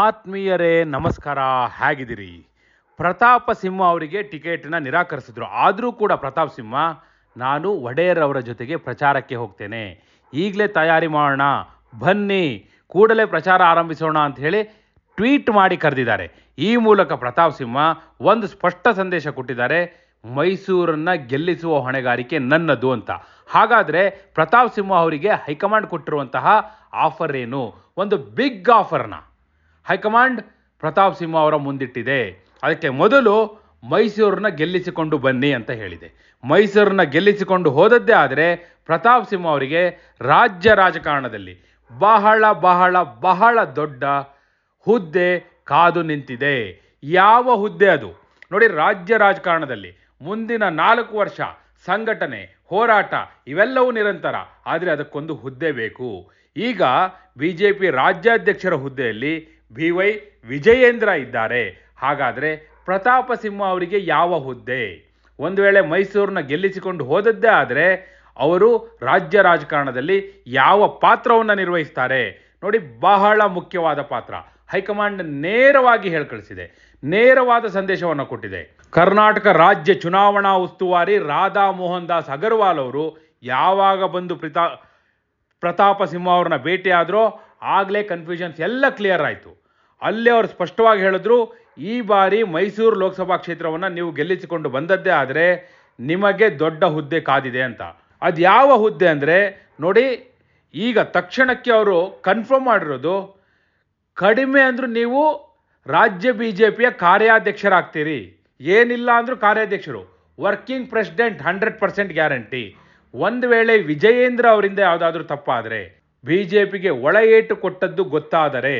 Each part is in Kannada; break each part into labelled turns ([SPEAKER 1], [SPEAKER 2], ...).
[SPEAKER 1] ಆತ್ಮೀಯರೇ, ನಮಸ್ಕಾರ, ಹೇಗಿದ್ದೀರಿ? ಪ್ರತಾಪ ಸಿಂಹ ಅವರಿಗೆ ಟಿಕೆಟ್ನ ನಿರಾಕರಿಸಿದ್ರು. ಆದರೂ ಕೂಡ ಪ್ರತಾಪ್ ಸಿಂಹ, ನಾನು ಒಡೆಯರ್ ಅವರ ಜೊತೆಗೆ ಪ್ರಚಾರಕ್ಕೆ ಹೋಗ್ತೇನೆ. ಈಗಲೇ ತಯಾರಿ ಮಾಡೋಣ, ಬನ್ನಿ, ಕೂಡಲೇ ಪ್ರಚಾರ ಆರಂಭಿಸೋಣ ಅಂತ ಹೇಳಿ ಟ್ವೀಟ್ ಮಾಡಿ ಕರೆದಿದ್ದಾರೆ. ಈ ಮೂಲಕ ಪ್ರತಾಪ್ ಸಿಂಹ ಒಂದು ಸ್ಪಷ್ಟ ಸಂದೇಶ ಕೊಟ್ಟಿದ್ದಾರೆ, ಮೈಸೂರನ್ನು ಗೆಲ್ಲಿಸುವ ಹೊಣೆಗಾರಿಕೆ ನನ್ನದು ಅಂತ. ಹಾಗಾದರೆ ಪ್ರತಾಪ್ ಸಿಂಹ ಅವರಿಗೆ ಹೈಕಮಾಂಡ್ ಕೊಟ್ಟಿರುವಂತಹ ಆಫರ್ ಏನು? ಒಂದು ಬಿಗ್ ಆಫರ್ನ. ಹೈಕಮಾಂಡ್ ಪ್ರತಾಪ್ ಸಿಂಹ ಅವರ ಮುಂದಿಟ್ಟಿದೆ. ಅದಕ್ಕೆ ಮೊದಲು ಮೈಸೂರನ್ನ ಗೆಲ್ಲಿಸಿಕೊಂಡು ಬನ್ನಿ ಅಂತ ಹೇಳಿದೆ. ಮೈಸೂರನ್ನ ಗೆಲ್ಲಿಸಿಕೊಂಡು ಹೋದದ್ದೇ ಆದರೆ ಪ್ರತಾಪ್ ಸಿಂಹ ಅವರಿಗೆ ರಾಜ್ಯ ರಾಜಕಾರಣದಲ್ಲಿ ಬಹಳ ಬಹಳ ಬಹಳ ದೊಡ್ಡ ಹುದ್ದೆ ಕಾದು ನಿಂತಿದೆ. ಯಾವ ಹುದ್ದೆ ಅದು? ನೋಡಿ, ರಾಜ್ಯ ರಾಜಕಾರಣದಲ್ಲಿ ಮುಂದಿನ ನಾಲ್ಕು ವರ್ಷ ಸಂಘಟನೆ, ಹೋರಾಟ ಇವೆಲ್ಲವೂ ನಿರಂತರ, ಆದರೆ ಅದಕ್ಕೊಂದು ಹುದ್ದೆ ಬೇಕು. ಈಗ ಬಿ ಜೆ ಪಿ ರಾಜ್ಯಾಧ್ಯಕ್ಷರ ಹುದ್ದೆಯಲ್ಲಿ ಬಿ ವೈ ವಿಜಯೇಂದ್ರ ಇದ್ದಾರೆ. ಹಾಗಾದರೆ ಪ್ರತಾಪ ಸಿಂಹ ಅವರಿಗೆ ಯಾವ ಹುದ್ದೆ? ಒಂದು ವೇಳೆ ಮೈಸೂರನ್ನ ಗೆಲ್ಲಿಸಿಕೊಂಡು ಹೋದದ್ದೇ ಆದರೆ ಅವರು ರಾಜ್ಯ ರಾಜಕಾರಣದಲ್ಲಿ ಯಾವ ಪಾತ್ರವನ್ನು ನಿರ್ವಹಿಸ್ತಾರೆ? ನೋಡಿ, ಬಹಳ ಮುಖ್ಯವಾದ ಪಾತ್ರ. ಹೈಕಮಾಂಡ್ ನೇರವಾಗಿ ಹೇಳ್ಕಳಿಸಿದೆ. ನೇರವಾದ ಸಂದೇಶವನ್ನು ಕೊಟ್ಟಿದೆ. ಕರ್ನಾಟಕ ರಾಜ್ಯ ಚುನಾವಣಾ ಉಸ್ತುವಾರಿ ರಾಧಾ ಮೋಹನ್ ದಾಸ್ ಅಗರ್ವಾಲ್ ಅವರು ಯಾವಾಗ ಬಂದು ಪ್ರತಾ, ಪ್ರತಾಪ ಸಿಂಹ ಅವ್ರನ್ನ ಭೇಟಿಯಾದರೋ ಆಗಲೇ ಕನ್ಫ್ಯೂಷನ್ಸ್ ಎಲ್ಲ ಕ್ಲಿಯರ್ ಆಯಿತು. ಅಲ್ಲೇ ಅವರು ಸ್ಪಷ್ಟವಾಗಿ ಹೇಳಿದ್ರು, ಈ ಬಾರಿ ಮೈಸೂರು ಲೋಕಸಭಾ ಕ್ಷೇತ್ರವನ್ನು ನೀವು ಗೆಲ್ಲಿಸಿಕೊಂಡು ಬಂದದ್ದೇ ಆದರೆ ನಿಮಗೆ ದೊಡ್ಡ ಹುದ್ದೆ ಕಾದಿದೆ ಅಂತ. ಅದು ಯಾವ ಹುದ್ದೆ ಅಂದರೆ, ನೋಡಿ, ಈಗ ತಕ್ಷಣಕ್ಕೆ ಅವರು ಕನ್ಫರ್ಮ್ ಮಾಡಿರೋದು, ಕಡಿಮೆ ಅಂದರೂ ನೀವು ರಾಜ್ಯ ಬಿ ಜೆ ಪಿಯ ಕಾರ್ಯಾಧ್ಯಕ್ಷರಾಗ್ತೀರಿ. ಏನಿಲ್ಲ ಅಂದರೂ ಕಾರ್ಯಾಧ್ಯಕ್ಷರು. Working president hundred percent guarantee ಒಂದು ವೇಳೆ ವಿಜಯೇಂದ್ರ ಅವರಿಂದ ಯಾವುದಾದ್ರೂ ತಪ್ಪಾದರೆ ಬಿ ಜೆ ಪಿಗೆ ಒಳ ಏಟು ಕೊಟ್ಟದ್ದು ಗೊತ್ತಾದರೆ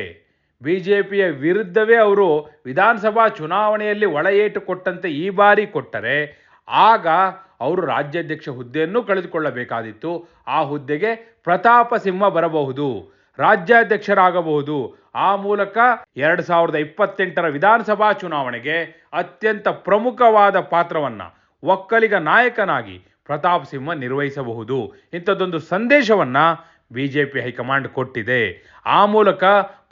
[SPEAKER 1] ಬಿ ಜೆ ಪಿಯ ವಿರುದ್ಧವೇ ಅವರು ವಿಧಾನಸಭಾ ಚುನಾವಣೆಯಲ್ಲಿ ಒಳ ಏಟು ಕೊಟ್ಟಂತೆ ಈ ಬಾರಿ ಕೊಟ್ಟರೆ ಆಗ ಅವರು ರಾಜ್ಯಾಧ್ಯಕ್ಷ ಹುದ್ದೆಯನ್ನು ಕಳೆದುಕೊಳ್ಳಬೇಕಾದಿತ್ತು. ಆ ಹುದ್ದೆಗೆ ಪ್ರತಾಪ ಸಿಂಹ ಬರಬಹುದು, ರಾಜ್ಯಾಧ್ಯಕ್ಷರಾಗಬಹುದು. ಆ ಮೂಲಕ ಎರಡು ಸಾವಿರದ ಇಪ್ಪತ್ತೆಂಟರ ವಿಧಾನಸಭಾ ಚುನಾವಣೆಗೆ ಅತ್ಯಂತ ಪ್ರಮುಖವಾದ ಪಾತ್ರವನ್ನ ಒಕ್ಕಲಿಗ ನಾಯಕನಾಗಿ ಪ್ರತಾಪ್ ಸಿಂಹ ನಿರ್ವಹಿಸಬಹುದು. ಇಂಥದ್ದೊಂದು ಸಂದೇಶವನ್ನ ಬಿಜೆಪಿ ಹೈಕಮಾಂಡ್ ಕೊಟ್ಟಿದೆ. ಆ ಮೂಲಕ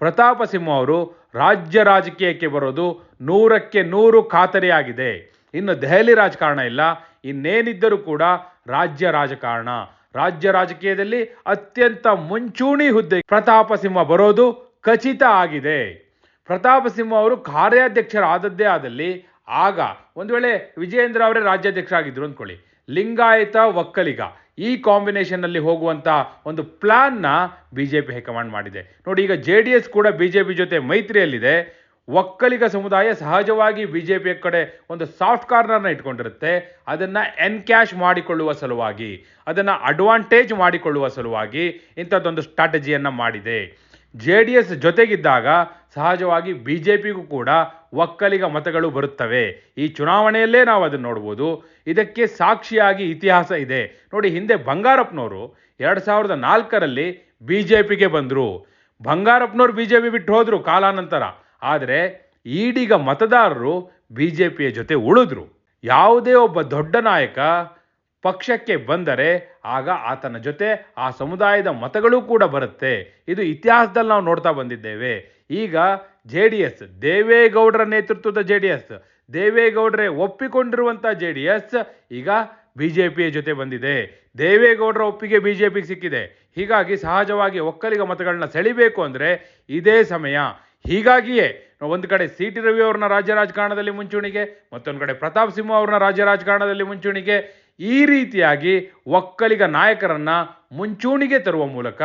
[SPEAKER 1] ಪ್ರತಾಪ ಸಿಂಹ ಅವರು ರಾಜ್ಯ ರಾಜಕೀಯಕ್ಕೆ ಬರೋದು ನೂರಕ್ಕೆ ನೂರು ಖಾತರಿಯಾಗಿದೆ. ಇನ್ನು ದೆಹಲಿ ರಾಜಕಾರಣ ಇಲ್ಲ. ಇನ್ನೇನಿದ್ದರೂ ಕೂಡ ರಾಜ್ಯ ರಾಜಕಾರಣ. ರಾಜ್ಯ ರಾಜಕೀಯದಲ್ಲಿ ಅತ್ಯಂತ ಮುಂಚೂಣಿ ಹುದ್ದೆ ಪ್ರತಾಪ ಸಿಂಹ ಬರೋದು ಖಚಿತ ಆಗಿದೆ. ಪ್ರತಾಪ ಸಿಂಹ ಅವರು ಕಾರ್ಯಾಧ್ಯಕ್ಷರಾದದ್ದೇ ಆದಲ್ಲಿ ಆಗ ಒಂದು ವೇಳೆ ವಿಜಯೇಂದ್ರ ಅವರೇ ರಾಜ್ಯಾಧ್ಯಕ್ಷರಾಗಿದ್ದರು ಅಂದ್ಕೊಳ್ಳಿ. ಲಿಂಗಾಯತ ಒಕ್ಕಲಿಗ. ಈ ಕಾಂಬಿನೇಷನ್ನಲ್ಲಿ ಹೋಗುವಂಥ ಒಂದು ಪ್ಲಾನ್ನ B J P high command ಮಾಡಿದೆ. ನೋಡಿ, ಈಗ ಜೆ ಡಿ ಎಸ್ ಕೂಡ ಬಿ ಜೆ ಪಿ ಜೊತೆ ಮೈತ್ರಿಯಲ್ಲಿದೆ. ಒಕ್ಕಲಿಗ ಸಮುದಾಯ ಸಹಜವಾಗಿ ಬಿ ಜೆ ಪಿಯ ಕಡೆ ಒಂದು ಸಾಫ್ಟ್ ಕಾರ್ನರ್ನ ಇಟ್ಕೊಂಡಿರುತ್ತೆ. ಅದನ್ನು ಎನ್ಕ್ಯಾಶ್ ಮಾಡಿಕೊಳ್ಳುವ ಸಲುವಾಗಿ, ಅದನ್ನು ಅಡ್ವಾಂಟೇಜ್ ಮಾಡಿಕೊಳ್ಳುವ ಸಲುವಾಗಿ ಇಂಥದ್ದೊಂದು ಸ್ಟ್ರಾಟಜಿಯನ್ನು ಮಾಡಿದೆ. ಜೆ ಡಿ ಎಸ್ ಜೊತೆಗಿದ್ದಾಗ ಸಹಜವಾಗಿ ಬಿ ಜೆ ಪಿಗೂ ಕೂಡ ಒಕ್ಕಲಿಗ ಮತಗಳು ಬರುತ್ತವೆ. ಈ ಚುನಾವಣೆಯಲ್ಲೇ ನಾವು ಅದನ್ನು ನೋಡ್ಬೋದು. ಇದಕ್ಕೆ ಸಾಕ್ಷಿಯಾಗಿ ಇತಿಹಾಸ ಇದೆ. ನೋಡಿ, ಹಿಂದೆ ಬಂಗಾರಪ್ಪನವರು ಎರಡು ಸಾವಿರದ ನಾಲ್ಕರಲ್ಲಿ ಬಿ ಜೆ ಪಿಗೆ ಬಂದರು. ಬಂಗಾರಪ್ಪನವ್ರು ಬಿ ಜೆ ಪಿ ಬಿಟ್ಟು ಹೋದರು ಕಾಲಾನಂತರ. ಆದರೆ ಈಡಿಗ ಮತದಾರರು ಬಿ ಜೆ ಪಿಯ ಜೊತೆ ಉಳಿದ್ರು. ಯಾವುದೇ ಒಬ್ಬ ದೊಡ್ಡ ನಾಯಕ ಪಕ್ಷಕ್ಕೆ ಬಂದರೆ ಆಗ ಆತನ ಜೊತೆ ಆ ಸಮುದಾಯದ ಮತಗಳು ಕೂಡ ಬರುತ್ತೆ. ಇದು ಇತಿಹಾಸದಲ್ಲಿ ನಾವು ನೋಡ್ತಾ ಬಂದಿದ್ದೇವೆ. ಈಗ ಜೆ ಡಿ ಎಸ್, ದೇವೇಗೌಡರ ನೇತೃತ್ವದ ಜೆ ಡಿ ಎಸ್, ದೇವೇಗೌಡರೇ ಒಪ್ಪಿಕೊಂಡಿರುವಂಥ ಜೆ ಡಿ ಎಸ್ ಈಗ ಬಿ ಜೆ ಪಿಯ ಜೊತೆ ಬಂದಿದೆ. ದೇವೇಗೌಡರ ಒಪ್ಪಿಗೆ ಬಿ ಜೆ ಪಿಗೆ ಸಿಕ್ಕಿದೆ. ಹೀಗಾಗಿ ಸಹಜವಾಗಿ ಒಕ್ಕಲಿಗ ಮತಗಳನ್ನ ಸೆಳಿಬೇಕು ಅಂದರೆ ಇದೇ ಸಮಯ. ಹೀಗಾಗಿಯೇ ಒಂದು ಕಡೆ ಸಿ ಟಿ ರವಿ ಅವ್ರನ್ನ ರಾಜ್ಯ ರಾಜಕಾರಣದಲ್ಲಿ ಮುಂಚೂಣಿಗೆ, ಮತ್ತೊಂದು ಕಡೆ ಪ್ರತಾಪ್ ಸಿಂಹ ಅವ್ರನ್ನ ರಾಜ್ಯ ರಾಜಕಾರಣದಲ್ಲಿ ಮುಂಚೂಣಿಗೆ ಈ ರೀತಿಯಾಗಿ ಒಕ್ಕಲಿಗ ನಾಯಕರನ್ನ ಮುಂಚೂಣಿಗೆ ತರುವ ಮೂಲಕ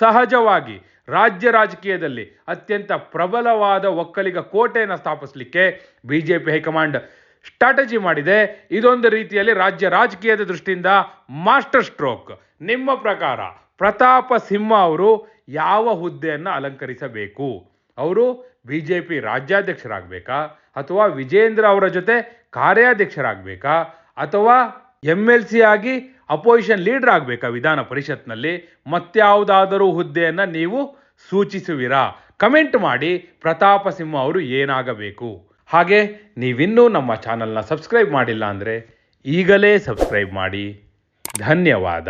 [SPEAKER 1] ಸಹಜವಾಗಿ ರಾಜ್ಯ ರಾಜಕೀಯದಲ್ಲಿ ಅತ್ಯಂತ ಪ್ರಬಲವಾದ ಒಕ್ಕಲಿಗ ಕೋಟೆಯನ್ನು ಸ್ಥಾಪಿಸಲಿಕ್ಕೆ B J P high command strategy ಮಾಡಿದೆ. ಇದೊಂದು ರೀತಿಯಲ್ಲಿ ರಾಜ್ಯ ರಾಜಕೀಯದ ದೃಷ್ಟಿಯಿಂದ ಮಾಸ್ಟರ್ ಸ್ಟ್ರೋಕ್. ನಿಮ್ಮ ಪ್ರಕಾರ ಪ್ರತಾಪ ಸಿಂಹ ಅವರು ಯಾವ ಹುದ್ದೆಯನ್ನು ಅಲಂಕರಿಸಬೇಕು? ಅವರು ಬಿ ಜೆ ಪಿ ರಾಜ್ಯಾಧ್ಯಕ್ಷರಾಗಬೇಕಾ? ಅಥವಾ ವಿಜೇಂದ್ರ ಅವರ ಜೊತೆ ಕಾರ್ಯಾಧ್ಯಕ್ಷರಾಗಬೇಕಾ? ಅಥವಾ ಎಂ ಎಲ್ ಸಿ ಆಗಿ ಅಪೋಸಿಷನ್ ಲೀಡರ್ ಆಗಬೇಕಾ ವಿಧಾನ ಪರಿಷತ್ನಲ್ಲಿ? ಮತ್ಯಾವುದಾದರೂ ಹುದ್ದೆಯನ್ನು ನೀವು ಸೂಚಿಸುವಿರಾ? ಕಮೆಂಟ್ ಮಾಡಿ. ಪ್ರತಾಪ ಸಿಂಹ ಅವರು ಏನಾಗಬೇಕು? ಹಾಗೆ ನೀವಿನ್ನೂ ನಮ್ಮ ಚಾನಲ್ನ ಸಬ್ಸ್ಕ್ರೈಬ್ ಮಾಡಿಲ್ಲ ಅಂದರೆ ಈಗಲೇ ಸಬ್ಸ್ಕ್ರೈಬ್ ಮಾಡಿ. ಧನ್ಯವಾದ.